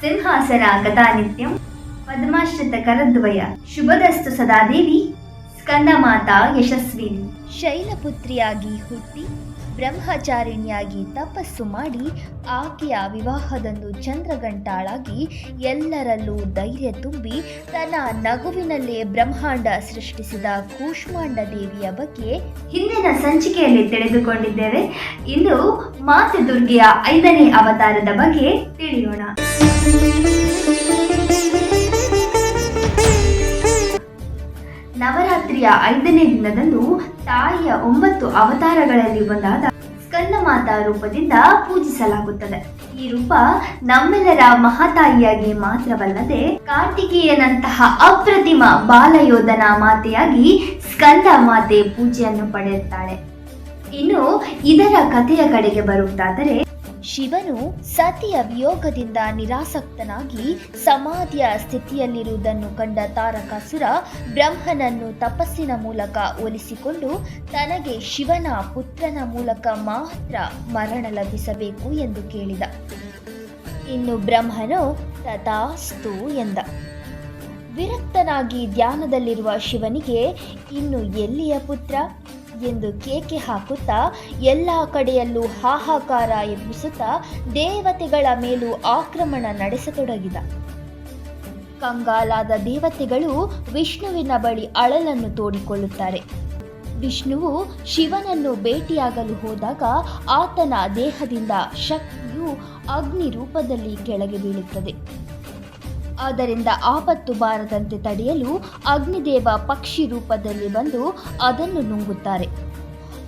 ಸಿಂಹಾಸನ ಕಥಾನಿತ್ಯಂ ಪದ್ಮಾಶ್ರಿತ ಕರದ್ವಯ ಶುಭದಸ್ತು ಸದಾದೇವಿ ಸ್ಕಂದಮಾತಾ ಯಶಸ್ವಿನಿ. ಶೈಲಪುತ್ರಿಯಾಗಿ ಹುಟ್ಟಿ ಬ್ರಹ್ಮಚಾರಿಣಿಯಾಗಿ ತಪಸ್ಸು ಮಾಡಿ ಆಕೆಯ ವಿವಾಹದಂದು ಚಂದ್ರಗಂಟಾಳಾಗಿ ಎಲ್ಲರಲ್ಲೂ ಧೈರ್ಯ ತುಂಬಿ ತನ್ನ ನಗುವಿನಲ್ಲೇ ಬ್ರಹ್ಮಾಂಡ ಸೃಷ್ಟಿಸಿದ ಕೂಷ್ಮಾಂಡ ದೇವಿಯ ಬಗ್ಗೆ ಹಿಂದಿನ ಸಂಚಿಕೆಯಲ್ಲಿ ತಿಳಿದುಕೊಂಡಿದ್ದೇವೆ. ಇನ್ನು ಮಾತೆ ದುರ್ಗೆಯ ಐದನೇ ಅವತಾರದ ಬಗ್ಗೆ ತಿಳಿಯೋಣ. ನವರಾತ್ರಿಯ ಐದನೇ ದಿನದಂದು ತಾಯಿಯ ಒಂಬತ್ತು ಅವತಾರಗಳಲ್ಲಿ ಒಂದಾದ ಸ್ಕಂದಮಾತಾ ರೂಪದಿಂದ ಪೂಜಿಸಲಾಗುತ್ತದೆ. ಈ ರೂಪ ನಮ್ಮೆಲ್ಲರ ಮಹಾತಾಯಿಯಾಗಿ ಮಾತ್ರವಲ್ಲದೆ ಕಾರ್ತಿಕೇಯನಂತಹ ಅಪ್ರತಿಮ ಬಾಲಯೋಧನ ಮಾತೆಯಾಗಿ ಸ್ಕಂದ ಮಾತೆ ಪೂಜೆಯನ್ನು ಪಡೆಯುತ್ತಾಳೆ. ಇನ್ನು ಇದರ ಕಥೆಯ ಕಡೆಗೆ ಬರುವುದಾದರೆ ಶಿವನು ಸತಿಯ ವಿಯೋಗದಿಂದ ನಿರಾಸಕ್ತನಾಗಿ ಸಮಾಧಿಯ ಸ್ಥಿತಿಯಲ್ಲಿರುವುದನ್ನು ಕಂಡ ತಾರಕಾಸುರ ಬ್ರಹ್ಮನನ್ನು ತಪಸ್ಸಿನ ಮೂಲಕ ಒಲಿಸಿಕೊಂಡು ತನಗೆ ಶಿವನ ಪುತ್ರನ ಮೂಲಕ ಮಾತ್ರ ಮರಣ ಲಭಿಸಬೇಕು ಎಂದು ಕೇಳಿದ. ಇನ್ನು ಬ್ರಹ್ಮನು ತಥಾಸ್ತು ಎಂದ. ವಿರಕ್ತನಾಗಿ ಧ್ಯಾನದಲ್ಲಿರುವ ಶಿವನಿಗೆ ಇನ್ನು ಎಲ್ಲಿಯ ಪುತ್ರ? ಎಂದು ಕೇಕೆ ಹಾಕುತ್ತಾ ಎಲ್ಲ ಕಡೆಯಲ್ಲೂ ಹಾಹಾಕಾರ ಎಬ್ಬಿಸುತ್ತಾ ದೇವತೆಗಳ ಮೇಲೂ ಆಕ್ರಮಣ ನಡೆಸತೊಡಗಿದ. ಕಂಗಾಲಾದ ದೇವತೆಗಳು ವಿಷ್ಣುವಿನ ಬಳಿ ಅಳಲನ್ನು ತೋಡಿಕೊಳ್ಳುತ್ತಾರೆ. ವಿಷ್ಣುವು ಶಿವನನ್ನು ಭೇಟಿಯಾಗಲು ಹೋದಾಗ ಆತನ ದೇಹದಿಂದ ಶಕ್ತಿಯು ಅಗ್ನಿ ರೂಪದಲ್ಲಿ ಕೆಳಗೆ ಬೀಳುತ್ತದೆ. ಆದ್ದರಿಂದ ಆಪತ್ತು ಬಾರದಂತೆ ತಡೆಯಲು ಅಗ್ನಿದೇವ ಪಕ್ಷಿ ರೂಪದಲ್ಲಿ ಬಂದು ಅದನ್ನು ನುಂಗುತ್ತಾರೆ.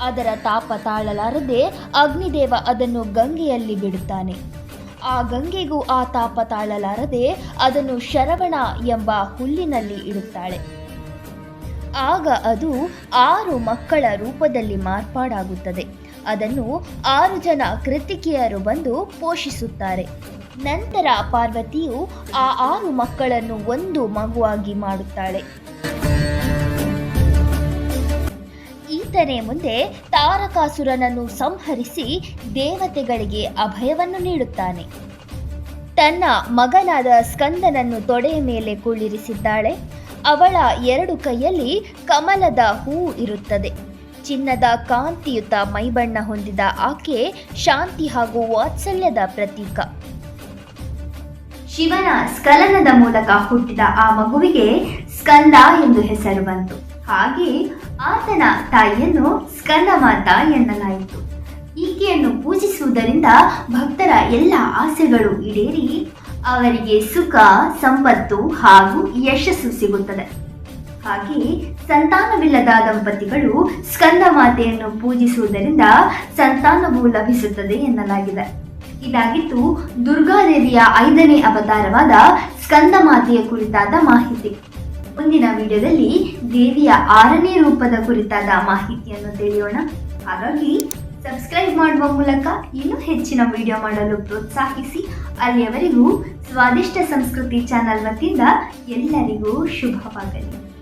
ಅದರ ತಾಪ ತಾಳಲಾರದೆ ಅಗ್ನಿದೇವ ಅದನ್ನು ಗಂಗೆಯಲ್ಲಿ ಬಿಡುತ್ತಾನೆ. ಆ ಗಂಗೆಗೂ ಆ ತಾಪ ತಾಳಲಾರದೆ ಅದನ್ನು ಶರವಣ ಎಂಬ ಹುಲ್ಲಿನಲ್ಲಿ ಇಡುತ್ತಾಳೆ. ಆಗ ಅದು ಆರು ಮಕ್ಕಳ ರೂಪದಲ್ಲಿ ಮಾರ್ಪಾಡಾಗುತ್ತದೆ. ಅದನ್ನು ಆರು ಜನ ಕೃತಿಕಿಯರು ಬಂದು ಪೋಷಿಸುತ್ತಾರೆ. ನಂತರ ಪಾರ್ವತಿಯು ಆ ಆರು ಮಕ್ಕಳನ್ನು ಒಂದು ಮಗುವಾಗಿ ಮಾಡುತ್ತಾಳೆ. ಈತನೇ ಮುಂದೆ ತಾರಕಾಸುರನನ್ನು ಸಂಹರಿಸಿ ದೇವತೆಗಳಿಗೆ ಅಭಯವನ್ನು ನೀಡುತ್ತಾನೆ. ತನ್ನ ಮಗನಾದ ಸ್ಕಂದನನ್ನು ತೊಡೆಯ ಮೇಲೆ ಕುಳ್ಳಿರಿಸಿದ್ದಾಳೆ. ಅವಳ ಎರಡು ಕೈಯಲ್ಲಿ ಕಮಲದ ಹೂ ಇರುತ್ತದೆ. ಚಿನ್ನದ ಕಾಂತಿಯುತ ಮೈಬಣ್ಣ ಹೊಂದಿದ ಆಕೆ ಶಾಂತಿ ಹಾಗೂ ವಾತ್ಸಲ್ಯದ ಪ್ರತೀಕ. ಶಿವನ ಸ್ಕಲನದ ಮೂಲಕ ಹುಟ್ಟಿದ ಆ ಮಗುವಿಗೆ ಸ್ಕಂದ ಎಂದು ಹೆಸರು ಬಂತು. ಹಾಗೆ ಆತನ ತಾಯಿಯನ್ನು ಸ್ಕಂದ ಮಾತ ಎನ್ನಲಾಯಿತು. ಈಕೆಯನ್ನು ಪೂಜಿಸುವುದರಿಂದ ಭಕ್ತರ ಎಲ್ಲ ಆಸೆಗಳು ಈಡೇರಿ ಅವರಿಗೆ ಸುಖ, ಸಂಪತ್ತು ಹಾಗೂ ಯಶಸ್ಸು ಸಿಗುತ್ತದೆ. ಹಾಗೆ ಸಂತಾನವಿಲ್ಲದ ದಂಪತಿಗಳು ಸ್ಕಂದ ಮಾತೆಯನ್ನು ಪೂಜಿಸುವುದರಿಂದ ಸಂತಾನವು ಲಭಿಸುತ್ತದೆ ಎನ್ನಲಾಗಿದೆ. ಇದಾಗಿತ್ತು ದುರ್ಗಾದೇವಿಯ ಐದನೇ ಅವತಾರವಾದ ಸ್ಕಂದ ಮಾತೆಯ ಕುರಿತಾದ ಮಾಹಿತಿ. ಮುಂದಿನ ವಿಡಿಯೋದಲ್ಲಿ ದೇವಿಯ ಆರನೇ ರೂಪದ ಕುರಿತಾದ ಮಾಹಿತಿಯನ್ನು ತಿಳಿಯೋಣ. ಹಾಗಾಗಿ, ಸಬ್ಸ್ಕ್ರೈಬ್ ಮಾಡುವ ಮೂಲಕ ಇನ್ನೂ ಹೆಚ್ಚಿನ ವಿಡಿಯೋ ಮಾಡಲು ಪ್ರೋತ್ಸಾಹಿಸಿ. ಅಲ್ಲಿಯವರೆಗೂ ಸ್ವಾದಿಷ್ಟ ಸಂಸ್ಕೃತಿ ಚಾನಲ್ ವತಿಯಿಂದ ಎಲ್ಲರಿಗೂ ಶುಭವಾಗಲಿ.